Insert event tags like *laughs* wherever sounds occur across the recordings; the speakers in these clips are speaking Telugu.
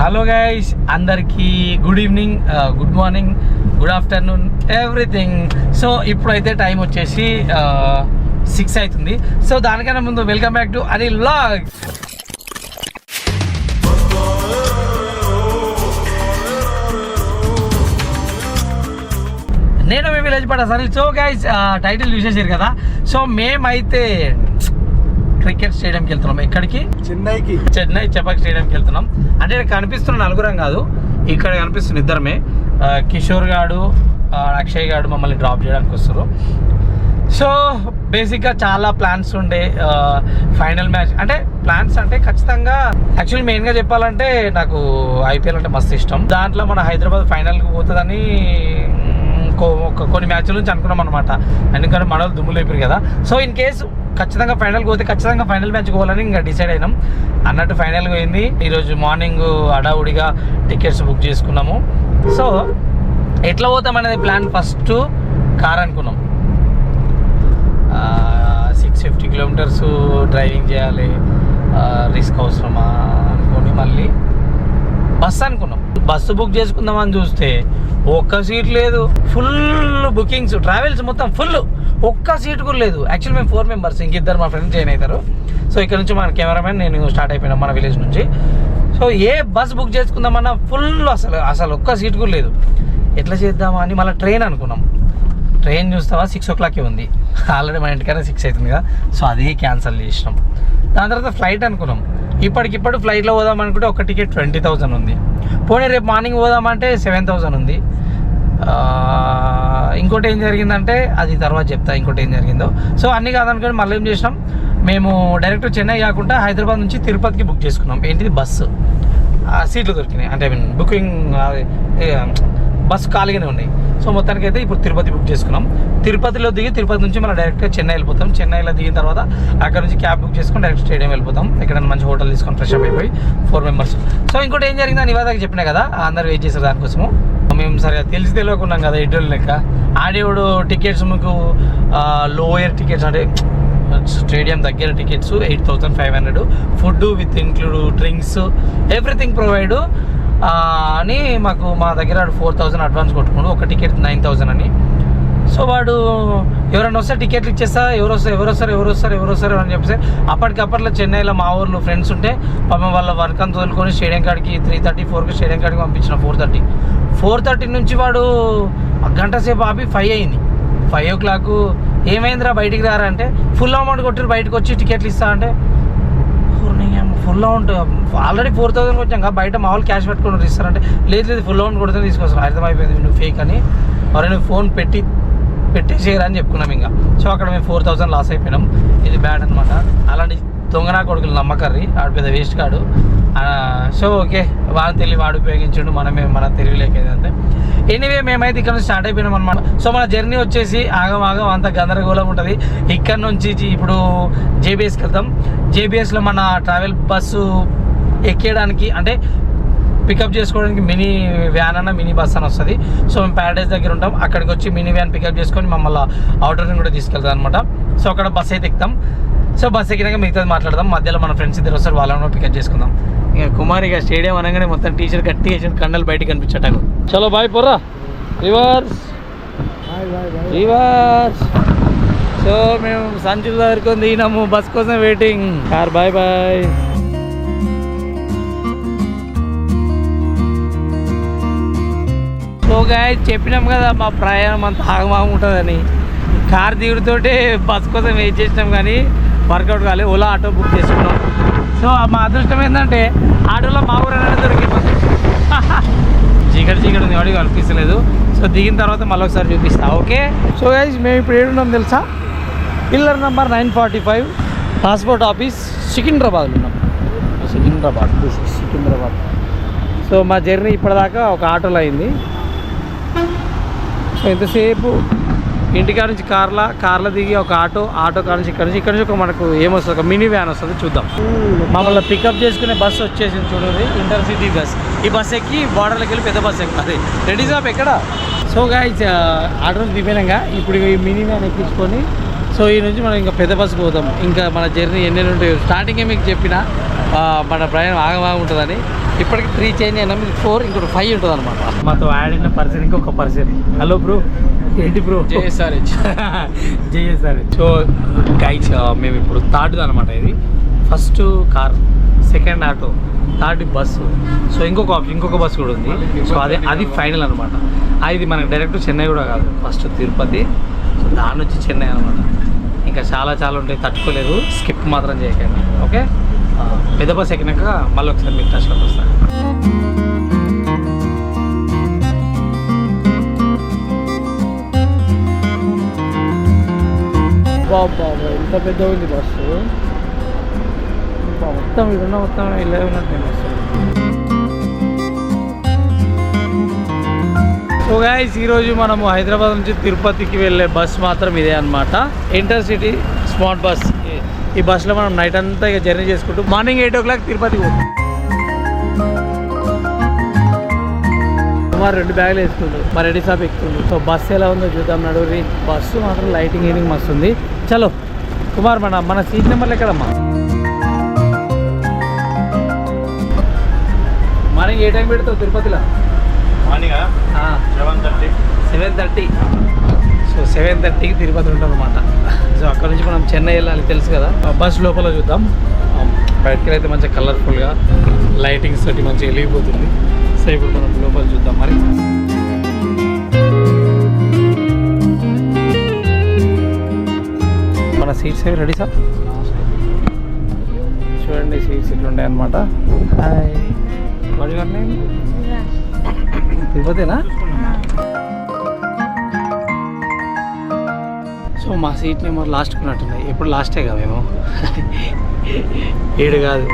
హలో గైస్ అందరికీ good evening good morning good afternoon everything so ఇప్పుడైతే టైం వచ్చేసి uh, సిక్స్ అవుతుంది. సో దానికన్నా ముందు welcome back to Anil log నేను మీ విలేజ్ పడ సో గైస్ టైటిల్ చూసేసారు కదా. సో మేమైతే క్రికెట్ స్టేడియంకి వెళ్తున్నాం. ఎక్కడికి? చెన్నైకి. చెన్నై చపాక్ స్టేడియంకి వెళ్తున్నాం. అంటే ఇక్కడ కనిపిస్తున్న నలుగురం కాదు ఇక్కడ కనిపిస్తున్న ఇద్దరమే. కిషోర్ గాడు అక్షయ్ గాడు మమ్మల్ని డ్రాప్ చేయడానికి వస్తారు సో బేసిక్గా చాలా ప్లాన్స్ ఉండే ఫైనల్ మ్యాచ్ అంటే ప్లాన్స్ అంటే ఖచ్చితంగా యాక్చువల్లీ మెయిన్గా చెప్పాలంటే నాకు ఐపీఎల్ అంటే మస్తు ఇష్టం. దాంట్లో మన హైదరాబాద్ ఫైనల్కి పోతుందని కొన్ని మ్యాచ్ల నుంచి అనుకున్నాం అనమాట ఎందుకంటే మన వాళ్ళు దుమ్ములు అయిపోయారు కదా. సో ఇన్ కేసు ఖచ్చితంగా ఫైనల్ పోతే ఖచ్చితంగా ఫైనల్ మ్యాచ్ పోవాలని ఇంకా డిసైడ్ అయినాం. అన్నట్టు ఫైనల్ పోయింది. ఈరోజు మార్నింగ్ అడావుడిగా టికెట్స్ బుక్ చేసుకున్నాము. సో ఎట్లా పోతాం అనేది ప్లాన్ ఫస్ట్ కార్ అనుకున్నాం. సిక్స్ ఫిఫ్టీ కిలోమీటర్స్ డ్రైవింగ్ చేయాలి. రిస్క్ అవసరమా అనుకొని మళ్ళీ బస్సు అనుకున్నాం. బస్సు బుక్ చేసుకుందామని చూస్తే ఒక్క సీట్ లేదు. ఫుల్ బుకింగ్స్ ట్రావెల్స్ మొత్తం ఫుల్ ఒక్క సీట్ కూడా లేదు. యాక్చువల్ మేము ఫోర్ మెంబర్స్ ఇంకిద్దరు మా ఫ్రెండ్స్ జాయిన్ అవుతారు సో ఇక్కడ నుంచి మన కెమెరామెన్ నేను స్టార్ట్ అయిపోయినా మన విలేజ్ నుంచి. సో ఏ బస్ బుక్ చేసుకుందామన్నా ఫుల్ అసలు అసలు ఒక్క సీట్ కూడా లేదు. ఎట్లా చేద్దామా అని మళ్ళీ ట్రైన్ అనుకున్నాం. ట్రైన్ చూస్తావా? సిక్స్ ఓ క్లాక్కి ఉంది. ఆల్రెడీ మన ఇంటికైనా సిక్స్ అవుతుంది కదా. సో అది క్యాన్సిల్ చేసినాం. దాని తర్వాత ఫ్లైట్ అనుకున్నాం. ఇప్పటికిప్పుడు ఫ్లైట్లో పోదాం అనుకుంటే ఒక టికెట్ ట్వంటీ థౌజండ్ ఉంది. పోనీ రేపు మార్నింగ్ పోదామంటే సెవెన్ థౌజండ్ ఉంది. ఇంకోటి ఏం జరిగిందంటే అది తర్వాత చెప్తా ఇంకోటి ఏం జరిగిందో. సో అన్నీ కాదనుకోండి మళ్ళీ ఏం చేసినాం? మేము డైరెక్ట్ చెన్నై కాకుండా హైదరాబాద్ నుంచి తిరుపతికి బుక్ చేసుకున్నాం. ఏంటిది? బస్సు. సీట్లు దొరికినాయి. అంటే ఐ మీన్ బుకింగ్ బస్సు ఖాళీగానే ఉన్నాయి. సో మొత్తానికి అయితే ఇప్పుడు తిరుపతి బుక్ చేసుకున్నాం. తిరుపతిలో దిగి తిరుపతి నుంచి మనం డైరెక్ట్గా చెన్నై వెళ్ళిపోతాం. చెన్నైలో దిగిన తర్వాత అక్కడ నుంచి క్యాబ్ బుక్ చేసుకొని డైరెక్ట్ స్టేడియం వెళ్ళిపోతాం. ఎక్కడైనా మంచి హోటల్ తీసుకొని ఫ్రెష్ అప్ అయిపోయి ఫోర్ మెంబర్స్. సో ఇంకోటి ఏం జరిగిందని ఇవాదాకి చెప్పినా కదా? అందరు వెయిట్ చేశారు దానికోసము. మేము సరిగా తెలిసి తెలియకున్నాం కదా ఎడ్డోళ్ళు లెక్క. ఆడేవాడు టికెట్స్ మీకు లోయర్ టికెట్స్ అంటే స్టేడియం దగ్గర tickets eight thousand five hundred food with include drinks everything provide అని మాకు మా దగ్గర ఫోర్ థౌసండ్ అడ్వాన్స్ కొట్టుకోండు ఒక టికెట్ నైన్ థౌసండ్ అని. సో వాడు ఎవరైనా వస్తే టికెట్లు ఇచ్చేస్తా ఎవరు వస్తారు ఎవరు వస్తారు ఎవరు వస్తారు ఎవరు వస్తారు అని చెప్పేసి అప్పటికప్పట్లో చెన్నైలో మా ఊర్లో ఫ్రెండ్స్ ఉంటే పాపం వాళ్ళ వర్క్ అంతా తోలుకొని స్టేడియం కాడికి త్రీ థర్టీ ఫోర్కి స్టేడియం కాడికి పంపించిన ఫోర్ థర్టీ ఫోర్ థర్టీ నుంచి వాడు గంట సేపు ఆపి ఫైవ్ అయింది. ఫైవ్ ఓ క్లాక్ ఏమైందిరా బయటికి రారా అంటే ఫుల్ అమౌంట్ కొట్టి బయటకు వచ్చి టికెట్లు ఇస్తా అంటే full amount already four thousand వచ్చాక బయట మామూలు క్యాష్ పెట్టుకుని ఇస్తారంటే లేదు లేదు ఫుల్ అమౌంట్ కొడితే తీసుకొస్తాను అర్థమైపోయింది నువ్వు ఫేక్ అని. మరి నువ్వు ఫోన్ పెట్టి పెట్టేసేయరా అని చెప్పుకున్నాం ఇంకా. సో అక్కడ మేము ఫోర్ థౌసండ్ లాస్ అయిపోయినాం. ఇది బ్యాడ్ అనమాట అలాంటి దొంగనా కొడుకులు నమ్మకర్రి ఆడు పెద్ద వేస్ట్ కాడు. సో ఓకే వాడు తెలివి వాడు ఉపయోగించండు. మనమే మన తెలివిలేక అంతే ఎనీవే మేమైతే ఇక్కడ నుంచి స్టార్ట్ అయిపోయినాం అనమాట సో మన జర్నీ వచ్చేసి ఆగమాగం అంత గందరగోళం ఉంటుంది. ఇక్కడ నుంచి ఇప్పుడు జేబీఎస్కి వెళ్తాం. జేబీఎస్లో మన ట్రావెల్ బస్సు ఎక్కేయడానికి అంటే పికప్ చేసుకోవడానికి మినీ వ్యాన్ అన్న మినీ బస్ అని వస్తుంది. సో మేము ప్యారడైజ్ దగ్గర ఉంటాం. అక్కడికి వచ్చి మినీ వ్యాన్ పికప్ చేసుకొని మమ్మల్ని అవుటర్ని కూడా తీసుకెళ్తాం అనమాట సో అక్కడ బస్ అయితే ఎక్కుతాం. సో బస్ ఎక్కినాక మిగతాది మాట్లాడదాం. మధ్యలో మన ఫ్రెండ్స్ ఇద్దరు వస్తారు వాళ్ళని కూడా పికప్ చేసుకుందాం. ఇక కుమార్ ఇక స్టేడియం అనగానే మొత్తం టీషర్ట్ కట్టి వేసిన కండలు బయటికి కనిపించటాను చలో బాయ్ పోరా రివర్స్ రివర్స్ సో మేము సంచులు దగ్గరకు దిగినాము బస్ కోసం waiting car boy boy so చెప్పినాం కదా మా ప్రయాణం అంత ఆగమాగం ఉంటుందని. కార్ దిగుడుతోటే బస్ కోసం వెయిట్ చేసినాం కానీ వర్కౌట్ కాలే ఓలా ఆటో బుక్ చేసుకున్నాం. సో మా అదృష్టం ఏంటంటే ఆటోలో మా ఊరైనా దొరికింది. *laughs* చీకటి చీకటి ఉంది వాడికి కనిపిస్తలేదు సో దిగిన తర్వాత మళ్ళీ ఒకసారి చూపిస్తా ఓకే? సో గైజ్ మేము ఇప్పుడు ఏడున్నాం తెలుసా? Pillar number nine forty five passport office సికింద్రాబాద్లో ఉన్నాం. సికింద్రాబాద్ సికింద్రాబాద్. సో మా జర్నీ ఇప్పటిదాకా ఒక ఆటోలో అయింది. సో ఎంతసేపు ఇంటికాడ నుంచి కార్ల కార్లో దిగి ఒక ఆటో ఆటో కాడ నుంచి ఇక్కడ నుంచి ఇక్కడ నుంచి ఒక మనకు ఏమొస్తుంది? ఒక మినీ వ్యాన్ వస్తుంది చూద్దాం. మమ్మల్ని పికప్ చేసుకునే బస్సు వచ్చేసింది చూడండి ఇంటర్సిటీ బస్. ఈ బస్ ఎక్కి బార్డర్లోకి వెళ్ళి పెద్ద బస్ ఎక్కి రెడీ షాప్ ఎక్కడ? సో గాయస్ ఆటోలు నుంచి ఇప్పుడు ఈ మినీ వ్యాన్ ఎక్కించుకొని సో ఈ నుంచి మనం ఇంకా పెద్ద బస్సు పోతాం ఇంకా మన జర్నీ ఎన్ని ఉంటాయో. స్టార్టింగే మీకు చెప్పిన మన ప్రయాణం ఆగమాగం ఉంటుందని. ఇప్పటికి త్రీ చేంజ్ అయినా మీకు ఫోర్ ఇంకోటి ఫైవ్ ఉంటుంది అనమాట మాతో యాడ్ అయిన పర్సన్ ఇంకొక పర్సన్ హలో బ్రో ఏంటి బ్రో జేఎస్ఆర్హెచ్ జేఎస్ఆర్ సో గైడ్స్ మేము ఇప్పుడు థర్డ్ అనమాట ఇది. First car second auto third bus so ఇంకొక ఆప్షన్ ఇంకొక బస్సు కూడా ఉంది. సో అదే అది ఫైనల్ అనమాట ఇది మనకు డైరెక్ట్ చెన్నై కూడా కాదు. ఫస్ట్ తిరుపతి. సో దాని నుంచి చెన్నై అనమాట ఇంకా చాలా చాలా ఉంటాయి. తట్టుకోలేదు. స్కిప్ మాత్రం చేయకండి. ఓకే పెద్ద బస్ ఎక్కినాక మళ్ళీ ఒకసారి మీకు టచ్లోకి వస్తాను బాబా ఎంత పెద్ద ఉంది బస్సు. మొత్తం ఇడున్న మొత్తం ఇలా ఉన్నట్టు బస్సు. సో గాయస్ ఈరోజు మనము హైదరాబాద్ నుంచి తిరుపతికి వెళ్ళే బస్ మాత్రం ఇదే అనమాట ఇంటర్సిటీ స్మార్ట్ బస్ ఈ బస్సులో మనం నైట్ అంతా ఇక జర్నీ చేసుకుంటూ మార్నింగ్ ఎయిట్ ఓ క్లాక్ తిరుపతికి పోతాం. కుమార్ రెండు బ్యాగులు వేసుకుండు మా రెడీ షాప్ ఎక్కుతుండు. సో బస్సు ఎలా ఉందో చూద్దాం నడువురి. బస్సు మాత్రం లైటింగ్ ఈనింగ్ మస్తు ఉంది. చలో కుమార్ మన మన సీట్ నెంబర్లు ఎక్కడమ్మా మార్నింగ్ ఏ టైం పెడతావు తిరుపతిలో? Morning seven thirty seven thirty so seven థర్టీకి తిరుపతి ఉంటుంది అనమాట సో అక్కడ నుంచి మనం చెన్నై వెళ్ళాలి తెలుసు కదా? బస్ లోపల చూద్దాం. బయటికి అయితే మంచిగా కలర్ఫుల్గా లైటింగ్స్ తోటి మంచిగా వెలిగిపోతుంది. సో ఇప్పుడు మనం లోపల చూద్దాం మరి. మన సీట్స్ ఏవి రెడీ సార్ చూడండి సీట్స్ ఇట్లా ఉంటాయి అనమాట తిరుపతినా? మా సీట్ నెంబర్ లాస్ట్ కొన్నట్టున్నాయి ఎప్పుడు లాస్టే కదా మేము. ఏడు కాదు.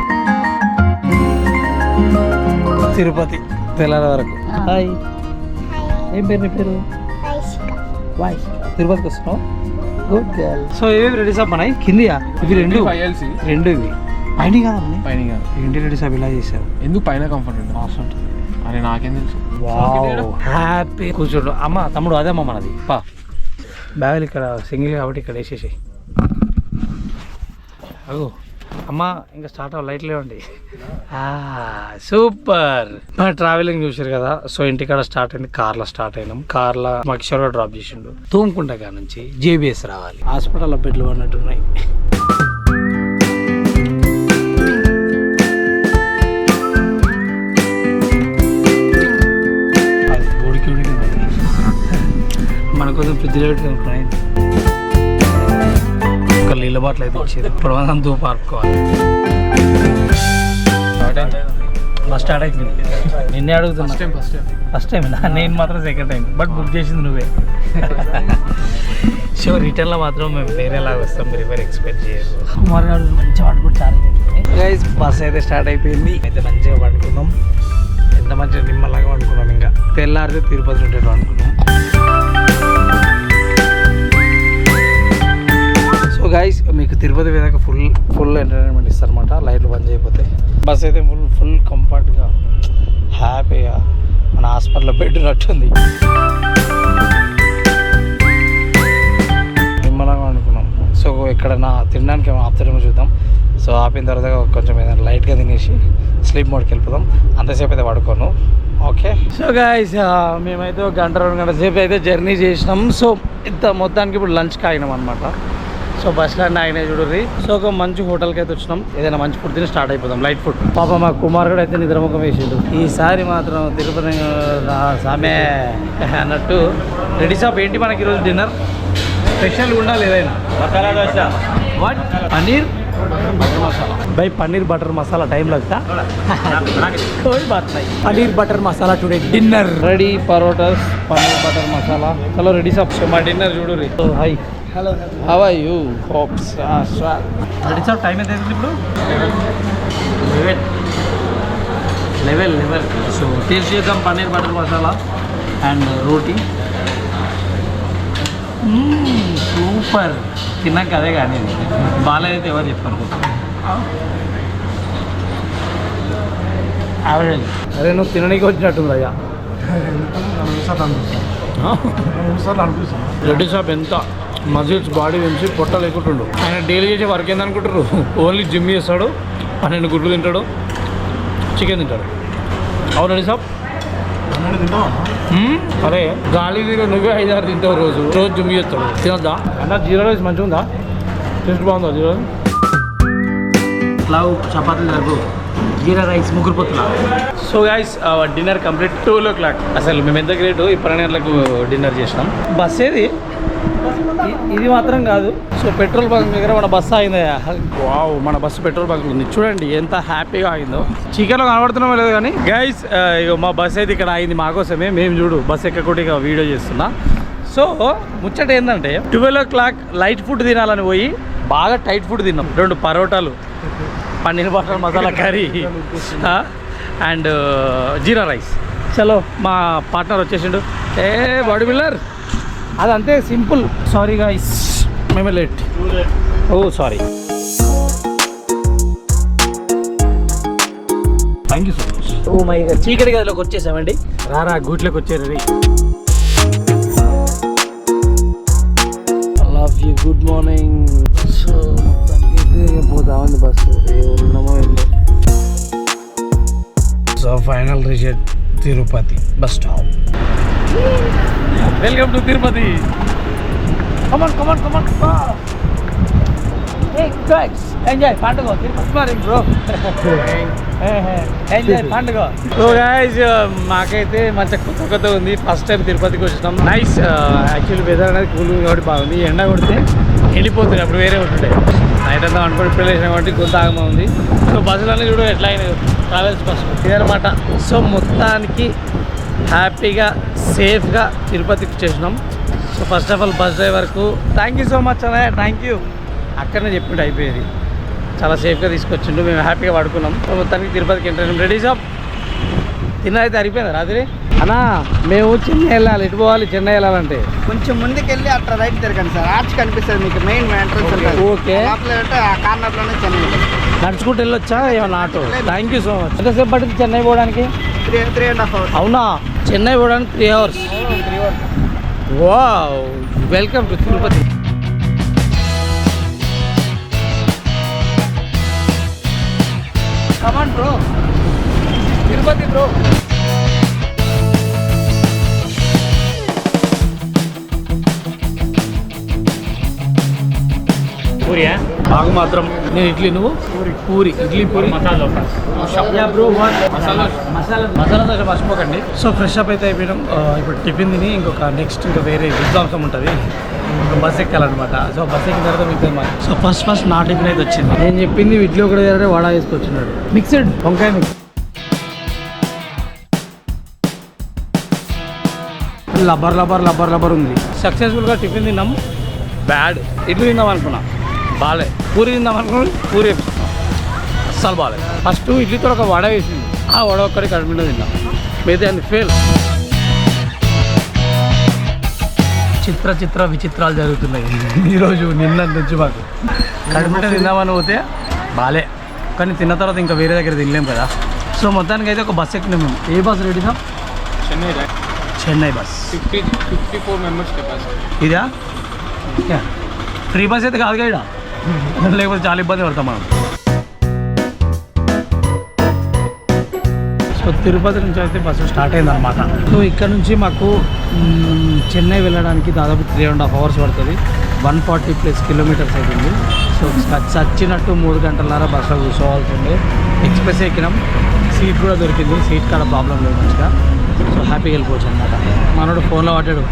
తిరుపతి తెల్లారి వరకు. హాయ్. ఏం పేరు నీ పేరు? వాయిస్ తిరుపతికి వస్తున్నావు? గుడ్ గర్ల్ సో ఏమేమి రెడీ సాబ్ మనకి కిందియా? ఇవి రెండు. రెండు ఇవి. పైన కాదండి పైన కాదు. ఏంటి రెడీ సాబ్ ఇలా చేశారు? ఎందుకు పైన కంఫర్ట్ ఉంటుంది అవసరం ఉంటుంది అని నాకేం తెలుసు. హ్యాపీ కూర్చోండు. అమ్మ తమ్ముడు అదే అమ్మ మనది. పా. బ్యాగులు ఇక్కడ సింగిల్ కాబట్టి ఇక్కడ వేసేసి అగు అమ్మ ఇంకా స్టార్ట్ అవ్వ లైట్ లేవండి. సూపర్. మా ట్రావెలింగ్ చూసారు కదా సో ఇంటికాడ స్టార్ట్ అయింది కార్లో స్టార్ట్ అయినాం. కార్లో మా కిషోర్ డ్రాప్ చేసిండు. తూముకుంట కాడ నుంచి జేబీఎస్ రావాలి. హాస్పిటల్లో బెడ్లు పడినట్టున్నాయి. కోసం ఫ్రిడ్జ్ పెట్టి కొనుక్కున్నాయి ఒక నీళ్ళ బాటిల్ అయితే ఇచ్చేది. ఇప్పుడు మనం దూ పార్పుకోవాలి ఫస్ట్ స్టార్ట్ అవుతుంది నిన్నే అడుగుతున్నా. First time first time first time నేను మాత్రం సెకండ్ టైం బట్ బుక్ చేసింది నువ్వే. *laughs* సో రిటర్న్లో మాత్రం మేము వేరేలాగా వస్తాం. మీరు ఎవరు ఎక్స్పెక్ట్ చేయరు. కుమార్ గారు మంచి పడుకుంటే గైస్ బస్ అయితే స్టార్ట్ అయిపోయింది. అయితే మంచిగా పడుకున్నాం ఎంత మంచిగా నిమ్మలాగా పడుకున్నాం ఇంకా. తెల్లారితే తిరుపతి ఉండేట్టు అనుకున్నాం గైస్ మీకు తిరుపతి మీద ఫుల్ ఫుల్ ఎంటర్టైన్మెంట్ ఇస్తారనమాట లైట్లు బంద్ చేయకపోతే. బస్ అయితే ఫుల్ ఫుల్ కంఫర్ట్గా హ్యాపీగా మన హాస్పిటల్లో పెట్టినట్టుంది నిమ్మలంగా అనుకున్నాం సో ఎక్కడైనా తినడానికి ఏమైనా ఆపుతారేమో చూద్దాం. సో ఆపిన తర్వాత కొంచెం ఏదైనా లైట్గా తినేసి స్లీప్ మోడ్కి వెళ్ళిపోదాం. అంతసేపు అయితే పడుకోను. ఓకే సో గాయస్ మేమైతే ఒక గంట రెండు గంటల సేపు అయితే జర్నీ చేసినాం. సో ఇంత మొత్తానికి ఇప్పుడు లంచ్కి ఆగినాం అనమాట సో బస్ స్టాండ్ ఆగినాయి చూడరి సో ఒక మంచి హోటల్కి అయితే వచ్చినాం. ఏదైనా మంచి ఫుడ్ తిని స్టార్ట్ అయిపోదాం. లైట్ ఫుడ్ పాప మా కుమార్ కూడా అయితే నిద్రముఖం వేసిండు. ఈసారి మాత్రం తిరుపతి సామే అన్నట్టు రెడీ షాప్ ఏంటి మనకి ఈరోజు డిన్నర్ స్పెషల్ ఉండాలి ఏదైనా masala dosa. Paneer? By paneer butter masala time లగ్తా? Bath paneer butter masala today dinner ready parottas paneer butter masala. Hello ready సాబ్. మా డిన్నర్ చూడు రీ hi hello how are you hopes ready sir time ఎంత అవుతుంది ఇప్పుడు? Eleven level level so taste చేద్దాం paneer butter masala and roti. Super. తిన్నాక అదే కానీ బాగాలేదైతే ఎవరు చెప్పారు యావరేజ్ అరే నువ్వు తినడానికి వచ్చినట్టుంది అయ్యా. రెడ్డి షాప్ ఎంత? మజిల్స్ బాడీ పెంచి పొట్ట లేకుంటుండు. ఆయన డైలీ చేసే వర్క్ ఏందనుకుంటారు ఓన్లీ జిమ్ చేస్తాడు పన్నెండు గుడ్లు తింటాడు చికెన్ తింటాడు. అవునండి సాబ్. అరే గాలి దగ్గర నువ్వే ఐదారు తింటావు రోజు. రోజు జుమ్మి చేస్తాడు. తినొద్దా? అన్న జీరా రైస్ మంచిగా ఉందా? టేస్ట్ బాగుందా జీరా? రైస్ పులావ్ చపాతీలు జరుగు జీరా రైస్ ముగ్గురు పొత్తులా. So guys dinner complete two o'clock. అసలు మేము ఎంత గ్రేట్? ఈ పన్నెండు గంటలకు డిన్నర్ చేసినాం. బస్ ఏది? ఇది మాత్రం కాదు. సో పెట్రోల్ బంక్ దగ్గర మన బస్సు ఆగింది వావ్ మన బస్సు పెట్రోల్ బంక్ ఉంది. చూడండి ఎంత హ్యాపీగా ఆగిందో. చీకట్లో కనబడుతున్నామో లేదు కానీ గైస్ మా బస్ అయితే ఇక్కడ ఆగింది మాకోసమే. మేము చూడు బస్ ఎక్కకుండా ఇక వీడియో చేస్తున్నా. సో ముచ్చట ఏంటంటే twelve o'clock light food తినాలని పోయి బాగా టైట్ ఫుడ్ తిన్నాం. రెండు పరోటాలు paneer butter masala curry and jeera rice. చలో. మా పార్ట్నర్ వచ్చేసిండు. ఏ బాడీ బిల్డర్ అదంతే సింపుల్. సారీ గైస్ మేమే late oh sorry thank you so much oh my చీకటి గదిలోకి వచ్చేసామండి. రారా గూట్లోకి వచ్చారు రీ love you good morning so మొత్తానికి పోతా ఉంది బస్సు ఏ ఉన్నామో ఏంటో so final result Tirupati bus stop welcome to Tirupati. Come on come on come on enjoy పండుగ తిరుపతి. మరి బ్రో ఎంజాయ్ పండుగ. సో గైజ్ మాకైతే మంచి కొత్త ఉంది. ఫస్ట్ టైం తిరుపతికి వచ్చినాం. నైస్ యాక్చువల్లీ వెదర్ అనేది కూల్ కాబట్టి బాగుంది. ఎండ కొడితే వెళ్ళిపోతుంది అప్పుడు వేరే ఉంటుండే. నైట్ అంతా అనుకోని లేచిన కాబట్టి కొంత ఆగమా ఉంది. సో బస్సులన్నీ చూడు ఎట్లా అయినాయి. ట్రావెల్స్ బస్సు ఇదనమాట సో మొత్తానికి హ్యాపీగా సేఫ్గా తిరుపతికి వచ్చేసినాం. So first of all bus డ్రైవర్కు థ్యాంక్ యూ సో మచ్ అన్నయ్య థ్యాంక్ యూ అక్కడనే చెప్పిండు అయిపోయేది. చాలా సేఫ్గా తీసుకొచ్చిండు మేము హ్యాపీగా పడుకున్నాం. సో మొత్తానికి తిరుపతికి ఎంటర్ రెడీ షాప్ అయితే అరిపోయిందా రాత్రి? అన్నా మేము చెన్నై వెళ్ళాలి ఎటు పోవాలి? చెన్నై వెళ్ళాలంటే. కొంచెం ముందుకెళ్ళి అట్లా రైట్ తిరగండి సార్ ఆర్చ్ కనిపిస్తుంది మీకు మెయిన్ ఎంట్రన్స్ ఓకే. ఆ కార్నర్లోనే చెన్నై నడుచుకుంటూ వెళ్ళొచ్చా? ఏమన్నా auto? Thank you so much ఎంతసేపు పడుతుంది చెన్నై పోవడానికి? Three three and half hours అవునా? చెన్నై పోవడానికి త్రీ అవర్స్ వా welcome to Tirupati come on bro Tirupati bro పూరియా బాగు మాత్రం. నేను ఇడ్లీ నువ్వు? పూరి. పూరి. ఇడ్లీ పూరి. మసాలా మసాలా మసాలా మర్చిపోకండి. సో ఫ్రెష్ అప్ అయితే అయిపోయినాం. ఇప్పుడు టిఫిన్ తిని ఇంకొక నెక్స్ట్ ఇంకా వేరే విద్వాంసం ఉంటుంది. బస్ ఎక్కాలన్నమాట. సో బస్ ఎక్కిన తర్వాత మీకు సో ఫస్ట్ ఫస్ట్ నా టిఫిన్ అయితే వచ్చింది. నేను చెప్పింది ఇడ్లీ ఒకటి దగ్గర వడ వేసుకొచ్చినాడు మిక్స్డ్ వంకాయ మిక్స్ లబ్బర్ లబ్బర్ లబ్బర్ లబ్బర్ ఉంది. సక్సెస్ఫుల్గా టిఫిన్ తిన్నాం. బ్యాడ్ ఇడ్లీ తిందాం అనుకున్నా. బాలే. పూరి తిందాం అనుకున్నా పూరి అస్సలు బాలే ఫస్ట్ ఇడ్లీతో ఒక వడ వేసింది ఆ వడ ఒక్కడి కడుపు నిండా తిన్నాం మిగతా అన్ని ఫెయిల్ చిత్ర చిత్ర విచిత్రాలు జరుగుతున్నాయి. ఈరోజు నిన్న నుంచి మాకు. కడుపు నిండా తిందామని పోతే బాలే. కానీ తిన్న తర్వాత ఇంకా వేరే దగ్గర తినలేం కదా. సో మొత్తానికి అయితే ఒక బస్ ఎక్కినాం మేము. ఏ bus ready sir? Chennai Chennai bus. Fifty fifty four members ఇదా? ఫ్రీ బస్ అయితే కాదు ఇక్కడ *laughs* లేకపోతే చాలా ఇబ్బంది పడతాం మనం. సో తిరుపతి నుంచి అయితే బస్సు స్టార్ట్ అయిందనమాట సో ఇక్కడ నుంచి మాకు చెన్నై వెళ్ళడానికి దాదాపు త్రీ అండ్ హాఫ్ అవర్స్ పడుతుంది. వన్ ఫార్టీ ప్లస్ కిలోమీటర్స్ అవుతుంది. సో చచ్చినట్టు మూడు గంటలన్నర బస్సులో కూర్చోవాల్సి ఉండే. ఎక్స్ప్రెస్ ఎక్కినాం. సీట్ కూడా దొరికింది. సీట్ కాడ ప్రాబ్లం లేదు మంచిగా. సో హ్యాపీగా వెళ్ళిపోవచ్చు అనమాట మనోడు ఫోన్లో పట్టాడు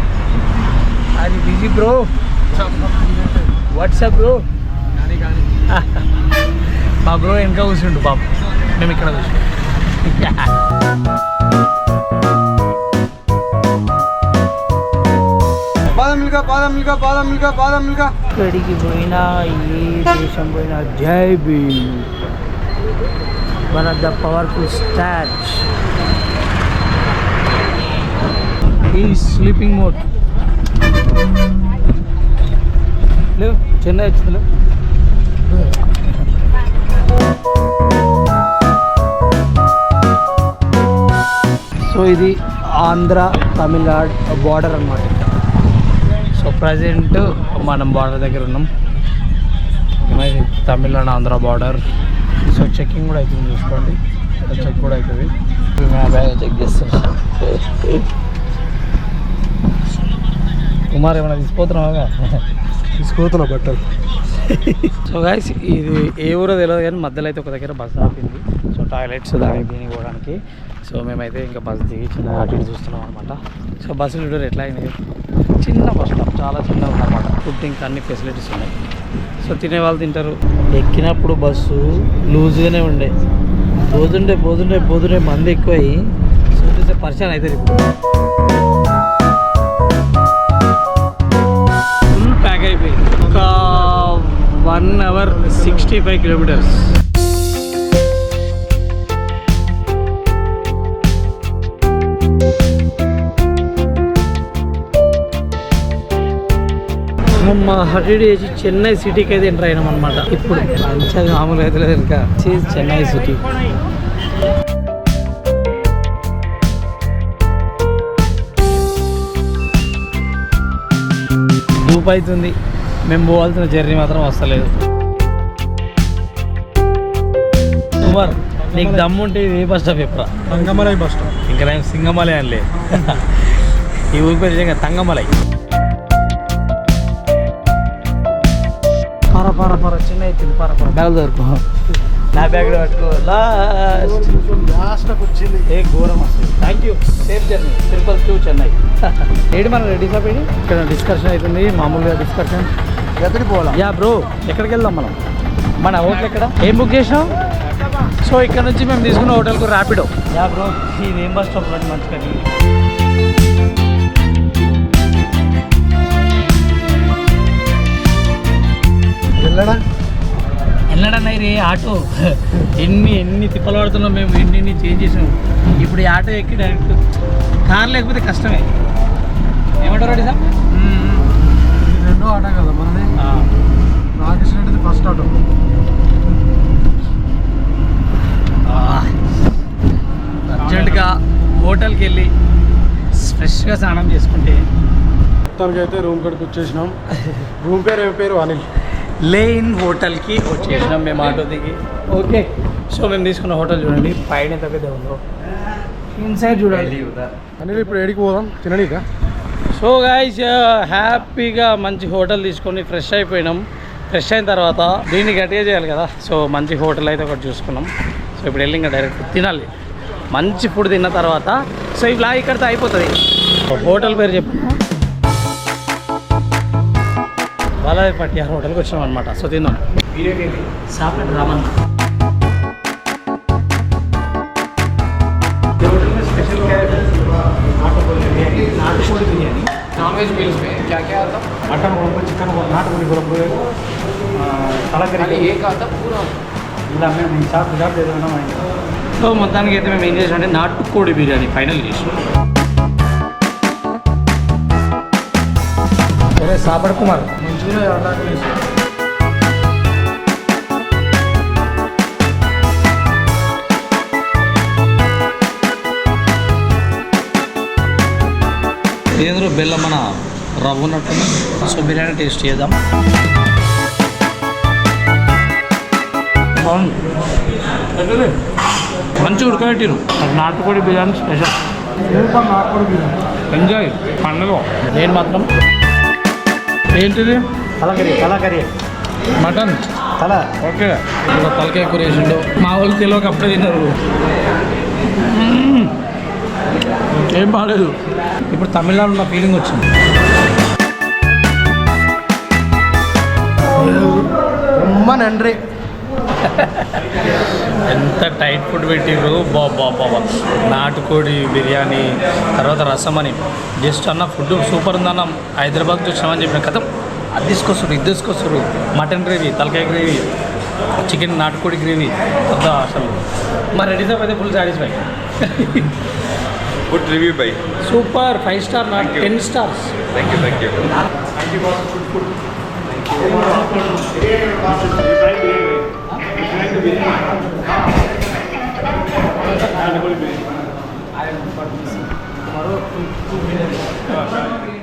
అది బిజీ బ్రో వాట్సాప్ బ్రో *laughs* మా బ్రో వెనక కూర్చుండు బాబు. మేము ఇక్కడ కూర్చుంటాం. *laughs* బాదం మిల్కా బాదం మిల్కా బాదం మిల్కా ఎక్కడికి పోయినా ఏ దేశం పోయినా Jai Bhim. One of the powerful statue ఈ స్లీపింగ్ మోడ్ లేవు చెన్నై వచ్చింది? లేవు సో ఇది ఆంధ్ర తమిళనాడు బార్డర్ అనమాట సో ప్రజెంట్ మనం బార్డర్ దగ్గర ఉన్నాం. ఇది Tamil Nadu Andhra border. So checking కూడా అవుతుంది చూసుకోండి. చెక్ కూడా అవుతుంది బ్యాగ్ చెక్ చేస్తాను కుమార్ ఏమైనా తీసిపోతున్నావా తీసుకుపోతున్నా బట్టలు. సో గాయస్ ఇది ఏ ఊరో తెలియదు కానీ మధ్యలో అయితే ఒక దగ్గర బస్ ఆపింది. సో టాయిలెట్స్ దానికి దీనికి పోవడానికి సో మేమైతే ఇంకా బస్సు దిగి చిన్న అటు ఇటు చూస్తున్నాం అనమాట సో బస్సులు చూడరు ఎట్లా అయినాయి. చిన్న బస్ స్టాప్ చాలా చిన్నగా ఉందన్నమాట ఫుడ్ ఇంకా అన్ని ఫెసిలిటీస్ ఉన్నాయి. సో తినే వాళ్ళు తింటారు. ఎక్కినప్పుడు బస్సు లూజ్గానే ఉండే. పోతుండే పోతుండే పోతుండే మంది ఎక్కువై సో చూస్తే పరిచయం అవుతుంది ఇప్పుడు. One hour sixty five kilometres. మా హడ్రెడ్ చేసి చెన్నై సిటీకి అయితే ఎంటర్ అయినాం అనమాట ఇప్పుడు మంచిగా మామూలు అయితే లేదు ఇంకా. చెన్నై సిటీ. ధూప్ అవుతుంది. మేము పోవాల్సిన జర్నీ మాత్రం వస్తలేదు. కుమార్ నీకు దమ్ముంటే ఇది ఏ బస్ స్టాప్ చెప్పరా? Rangamalai bus stop. ఇంకా నేను సింగమలై అనలే. ఈ ఊరి పేరు నిజంగా తంగమలై. పర పర పర చిన్న అవుతుంది పర పర. నా బ్యాగ్ పట్టుకో. లాస్ట్ వచ్చింది ఏ ఘోరం వస్తుంది thank you safe journey Tirupati to Chennai ఏంటి మన రెడీ షాప్ ఏంటి ఇక్కడ డిస్కషన్ అవుతుంది మామూలుగా డిస్కషన్ ఎక్కడికి పోవాలా? యా బ్రో ఎక్కడికి వెళ్దాం మనం? మన హోటల్ ఎక్కడ? ఏం బుక్ చేసాం సో ఇక్కడ నుంచి మేము తీసుకున్న హోటల్కు ర్యాపిడో యా బ్రో ఇది ఏం బస్ స్టాప్ రండి మంచిగా వెళ్ళడా వెళ్ళడన్నా రే ఆటో? ఎన్ని ఎన్ని తిప్పలు పడుతున్నాం మేము ఎన్ని ఎన్ని చేంజ్ చేసాం ఇప్పుడు ఈ ఆటో ఎక్కి డైరెక్ట్ కార్ లేకపోతే కష్టమే. ఏమంటారు రెడీ సార్? రెండో ఆట కదా మనది. నాకు ఇచ్చినట్టు ఫస్ట్ ఆటో. అర్జెంటుగా హోటల్కి వెళ్ళి ఫ్రెష్గా స్నానం చేసుకుంటే మొత్తానికి అయితే రూమ్ కాడికి వచ్చేసినాం. రూమ్ పేరు ఏం పేరు? అనిల్. లేన్ హోటల్కి వచ్చేసినాం మేము ఆటో దిగి. ఓకే. సో మేము తీసుకున్న హోటల్ చూడండి. పైన ఎంత పెద్ద ఉందో. ఇన్సైడ్ చూడండి. అనిల్ ఇప్పుడు ఏడికి పోదాం? తిననీక? సో గాయస్ హ్యాపీగా మంచి హోటల్ తీసుకొని ఫ్రెష్ అయిపోయినాం. ఫ్రెష్ అయిన తర్వాత దీన్ని గట్టిగా చేయాలి కదా. సో మంచి హోటల్ అయితే ఒకటి చూసుకున్నాం. సో ఇప్పుడు వెళ్ళి ఇంకా డైరెక్ట్ తినాలి. మంచి ఫుడ్ తిన్న తర్వాత సో ఈ బ్లాగ్ ఇక్కడితో అయిపోతుంది. హోటల్ పేరు చెప్పు. బాలాజీ పట్టియార్ హోటల్కి వచ్చినాం అనమాట సో తిందాం సాపెట్ రామన్ स्पेशल क्या है नाटकोली biryani नाटकोली biryani non veg meals में क्या क्या आता మటన్ కొరకు చికెన్ కొరకు నాటుకోడి కొరకు తలకరి खाली एक आता पूरा ఇలా మేము ఈ షాప్ షాప్ చేస్తున్నాం సో మొత్తానికి అయితే మేము ఏం చేసాం అంటే నాటుకోడి బిర్యానీ ఫైనల్ చేసాం సరే సాపడ్ కుమార్ ఆటాకి ఏదో బెల్లం మన రవ్వ ఉన్నట్టుంది సో బిర్యానీ టేస్ట్ చేద్దాం. బాగుంది? మంచిగా ఉడకబెట్టిరు. నాటుకోడి బిర్యానీ స్పెషల్. ఎంజాయ్. పండుగ. నేను మాత్రం ఏంటిది? కలకరి కలకరి మటన్? తల. ఓకే. ఒక తలకాయ కూర వేసిండు. మా వాళ్ళు తెలియక అప్పుడే తిన్నారు. ఏం బాగాలేదు ఇప్పుడు తమిళనాడు ఉన్న ఫీలింగ్ వచ్చింది. అమ్మ నండ్రి. ఎంత టైట్ ఫుడ్ పెట్టిర్రు? బాబా బాబా నాటుకోడి బిర్యానీ తర్వాత రసం అని జస్ట్ అన్న ఫుడ్ సూపర్ ఉందన్న హైదరాబాద్కి వచ్చినామని చెప్పిన కథం. అది తీసుకొస్తారు ఇది తీసుకొస్తారు మటన్ గ్రేవీ తలకాయ గ్రేవీ చికెన్ నాటుకోడి గ్రేవీ. పెద్ద అసలు. మా రెడీ సార్ అయితే full satisfy. Good review bye. Super five star not ten stars. Thank you thank you I am not busy. Tomorrow, two, two minutes.